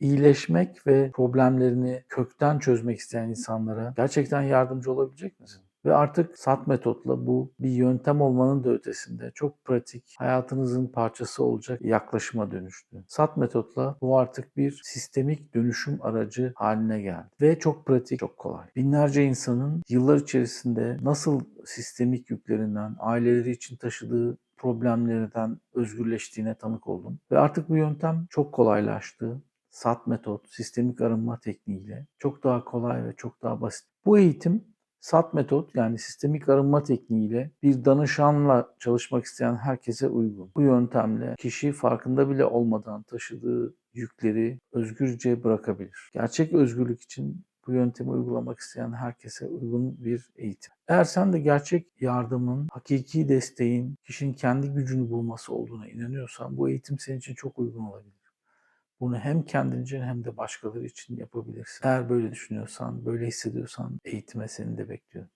iyileşmek ve problemlerini kökten çözmek isteyen insanlara gerçekten yardımcı olabilecek misin? Ve artık SAT metotla bu bir yöntem olmanın da ötesinde çok pratik, hayatınızın parçası olacak yaklaşıma dönüştü. SAT metotla bu artık bir sistemik dönüşüm aracı haline geldi. Ve çok pratik, çok kolay. Binlerce insanın yıllar içerisinde nasıl sistemik yüklerinden, aileleri için taşıdığı problemlerden özgürleştiğine tanık oldum. Ve artık bu yöntem çok kolaylaştı. SAT metot, sistemik arınma tekniğiyle çok daha kolay ve çok daha basit. Bu eğitim SAT metot yani sistemik arınma tekniğiyle bir danışanla çalışmak isteyen herkese uygun. Bu yöntemle kişi farkında bile olmadan taşıdığı yükleri özgürce bırakabilir. Gerçek özgürlük için bu yöntemi uygulamak isteyen herkese uygun bir eğitim. Eğer sen de gerçek yardımın, hakiki desteğin kişinin kendi gücünü bulması olduğuna inanıyorsan bu eğitim senin için çok uygun olabilir. Bunu hem kendin için hem de başkaları için yapabilirsin. Eğer böyle düşünüyorsan, böyle hissediyorsan eğitime seni de bekliyorum.